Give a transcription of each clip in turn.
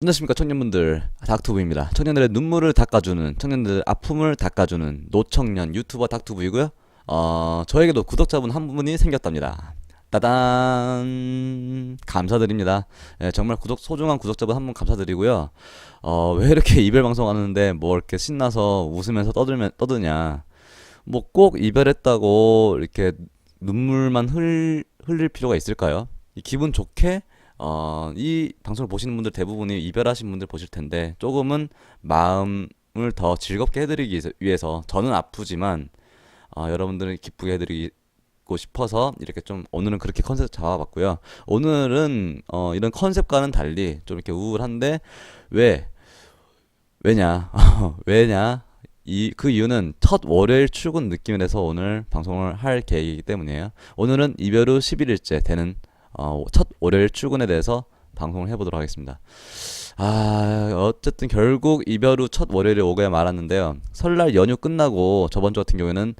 안녕하십니까 청년분들. 닥투브입니다. 청년들의 눈물을 닦아주는 청년들의 아픔을 닦아주는 노청년 유튜버 닥투브이고요. 어 저에게도 구독자분 한 분이 생겼답니다. 따단! 감사드립니다. 예, 정말 구독 소중한 구독자분 한 분 감사드리고요. 어 왜 이렇게 이별 방송 하는데 뭐 이렇게 신나서 웃으면서 떠들면 떠드냐. 뭐 꼭 이별했다고 이렇게 눈물만 흘, 흘릴 필요가 있을까요? 이 기분 좋게 어, 이 방송을 보시는 분들 대부분이 이별하신 분들 보실 텐데 조금은 마음을 더 즐겁게 해드리기 위해서, 저는 아프지만 어, 여러분들을 기쁘게 해드리고 싶어서 이렇게 좀 오늘은 그렇게 컨셉 잡아봤고요. 오늘은 어, 이런 컨셉과는 달리 좀 이렇게 우울한데 왜 왜냐 왜냐 이 그 이유는 첫 월요일 출근 느낌이라서 오늘 방송을 할 계획이기 때문이에요. 오늘은 이별 후 11일째 되는 어, 첫 월요일 출근에 대해서 방송을 해보도록 하겠습니다. 아, 어쨌든 결국 이별 후 첫 월요일에 오고야 말았는데요. 설날 연휴 끝나고 저번 주 같은 경우에는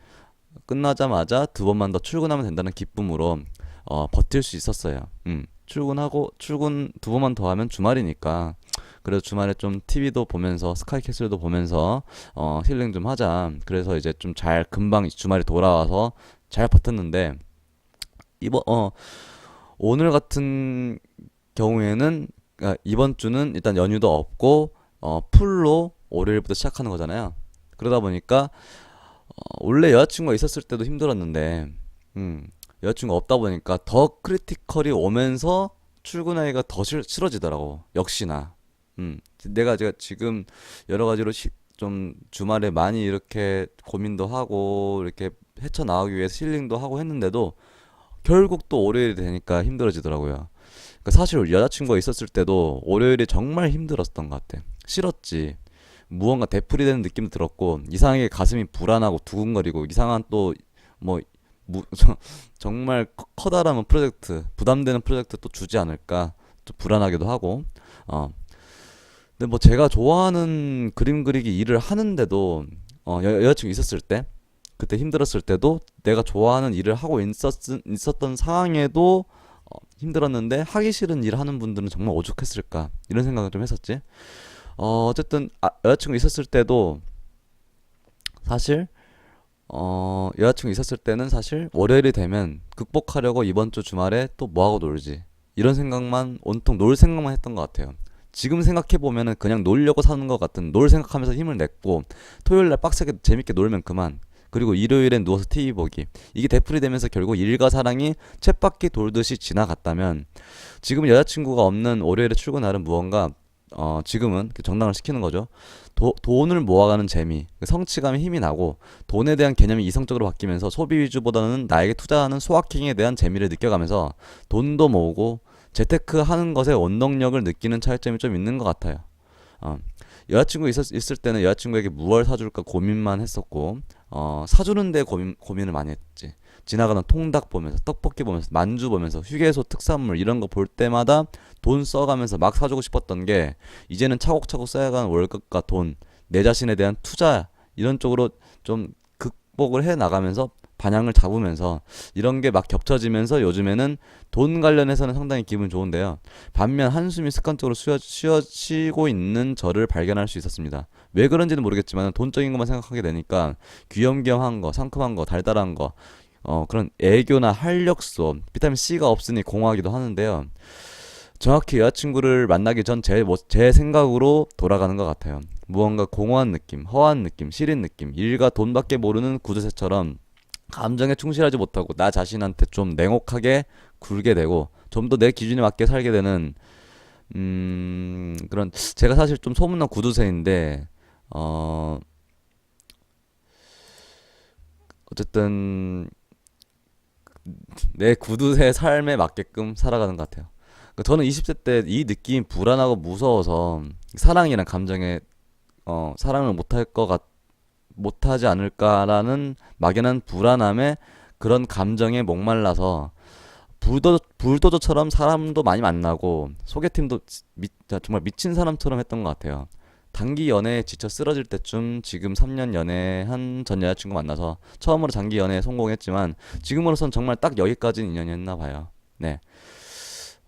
끝나자마자 두 번만 더 출근하면 된다는 기쁨으로 어, 버틸 수 있었어요. 음, 출근하고 출근 두 번만 더 하면 주말이니까 그래서 주말에 좀 TV도 보면서 스카이캐슬도 보면서 어, 힐링 좀 하자. 그래서 이제 좀 잘 금방 주말에 돌아와서 잘 버텼는데 이번 어 오늘 같은 경우에는 아, 이번 주는 일단 연휴도 없고 어, 풀로 월요일부터 시작하는 거잖아요. 그러다 보니까 어, 원래 여자친구가 있었을 때도 힘들었는데 음, 여자친구 없다 보니까 더 크리티컬이 오면서 출근하기가 더 싫, 싫어지더라고. 역시나. 음, 내가 제가 지금 여러 가지로 시, 좀 주말에 많이 이렇게 고민도 하고 이렇게 헤쳐나가기 위해서 힐링도 하고 했는데도 결국 또 월요일이 되니까 힘들어지더라고요. 그러니까 사실 여자친구가 있었을 때도 월요일이 정말 힘들었던 것 같아. 싫었지. 무언가 되풀이 되는 느낌도 들었고 이상하게 가슴이 불안하고 두근거리고 이상한 또뭐 정말 커- 커다란 프로젝트 부담되는 프로젝트 또 주지 않을까 또 불안하기도 하고 어 근데 뭐 제가 좋아하는 그림 그리기 일을 하는데도 어 여, 여자친구 있었을 때 그때 힘들었을 때도 내가 좋아하는 일을 하고 있었, 있었던 상황에도 어, 힘들었는데 하기 싫은 일 하는 분들은 정말 오죽했을까 이런 생각을 좀 했었지. 어, 어쨌든 아, 여자친구 있었을 때도 사실 어, 여자친구 있었을 때는 사실 월요일이 되면 극복하려고 이번 주 주말에 또 뭐하고 놀지 이런 생각만 온통 놀 생각만 했던 것 같아요. 지금 생각해 보면은 그냥 놀려고 사는 것 같은 놀 생각하면서 힘을 냈고 토요일 날 빡세게 재밌게 놀면 그만 그리고 일요일엔 누워서 TV 보기. 이게 되풀이 되면서 결국 일과 사랑이 쳇바퀴 돌듯이 지나갔다면 지금 여자친구가 없는 월요일에 출근하는 무언가 어 지금은 그 정당을 시키는 거죠. 도, 돈을 모아가는 재미, 그 성취감에 힘이 나고 돈에 대한 개념이 이성적으로 바뀌면서 소비 위주보다는 나에게 투자하는 소확행에 대한 재미를 느껴가면서 돈도 모으고 재테크 하는 것에 원동력을 느끼는 차이점이 좀 있는 것 같아요. 어, 여자친구 있었, 있을 때는 여자친구에게 무얼 사줄까 고민만 했었고 어, 사주는데 고민, 고민을 많이 했지. 지나가는 통닭 보면서 떡볶이 보면서 만주 보면서 휴게소 특산물 이런 거 볼 때마다 돈 써가면서 막 사주고 싶었던 게 이제는 차곡차곡 쌓여가는 월급과 돈, 내 자신에 대한 투자 이런 쪽으로 좀 극복을 해 나가면서 반향을 잡으면서 이런 게 막 겹쳐지면서 요즘에는 돈 관련해서는 상당히 기분 좋은데요. 반면 한숨이 습관적으로 쉬어, 쉬어 쉬고 있는 저를 발견할 수 있었습니다. 왜 그런지는 모르겠지만 돈적인 것만 생각하게 되니까 귀염귀염한 거, 상큼한 거, 달달한 거, 어, 그런 애교나 활력소, 비타민 C가 없으니 공허하기도 하는데요. 정확히 여자친구를 만나기 전제제 생각으로 돌아가는 것 같아요. 무언가 공허한 느낌, 허한 느낌, 시린 느낌, 일과 돈밖에 모르는 구두쇠처럼 감정에 충실하지 못하고 나 자신한테 좀 냉혹하게 굴게 되고 좀 더 내 기준에 맞게 살게 되는 음 그런 제가 사실 좀 소문난 구두쇠인데 어 어쨌든 내 구두쇠 삶에 맞게끔 살아가는 것 같아요. 그러니까 저는 20대 때 이 느낌 불안하고 무서워서 사랑이란 감정에 어 사랑을 못할 것 같, 못하지 않을까라는 막연한 불안함에 그런 감정에 목말라서 불도 불도저처럼 사람도 많이 만나고 소개팅도 미, 정말 미친 사람처럼 했던 것 같아요. 단기 연애에 지쳐 쓰러질 때쯤 지금 3년 연애한 전 여자친구 만나서 처음으로 장기 연애에 성공했지만 지금으로선 정말 딱 여기까지는 인연이었나 봐요. 네.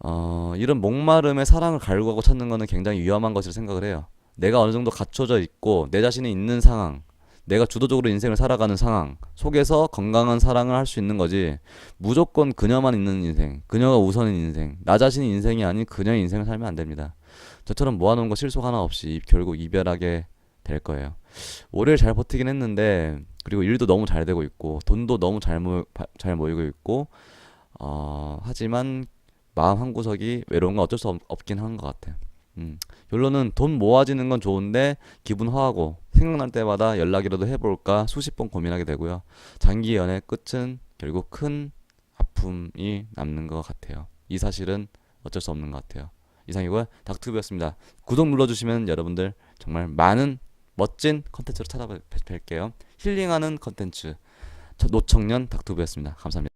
어, 이런 목마름에 사랑을 갈구하고 찾는 거는 굉장히 위험한 것이라 생각을 해요. 내가 어느 정도 갖춰져 있고 내 자신이 있는 상황, 내가 주도적으로 인생을 살아가는 상황 속에서 건강한 사랑을 할 수 있는 거지. 무조건 그녀만 있는 인생, 그녀가 우선인 인생, 나 자신이 인생이 아닌 그녀의 인생을 살면 안 됩니다. 저처럼 모아놓은 거 실속 하나 없이 결국 이별하게 될 거예요. 올해를 잘 버티긴 했는데 그리고 일도 너무 잘 되고 있고 돈도 너무 잘, 모, 잘 모이고 있고 어, 하지만 마음 한 구석이 외로운 건 어쩔 수 없, 없긴 한 것 같아요. 음, 결론은 돈 모아지는 건 좋은데 기분 화하고 생각날 때마다 연락이라도 해볼까 수십 번 고민하게 되고요. 장기 연애 끝은 결국 큰 아픔이 남는 것 같아요. 이 사실은 어쩔 수 없는 것 같아요. 이상이고요. 닥투브였습니다. 구독 눌러주시면 여러분들 정말 많은 멋진 컨텐츠로 찾아뵐게요. 힐링하는 컨텐츠 노청년 닥투브였습니다. 감사합니다.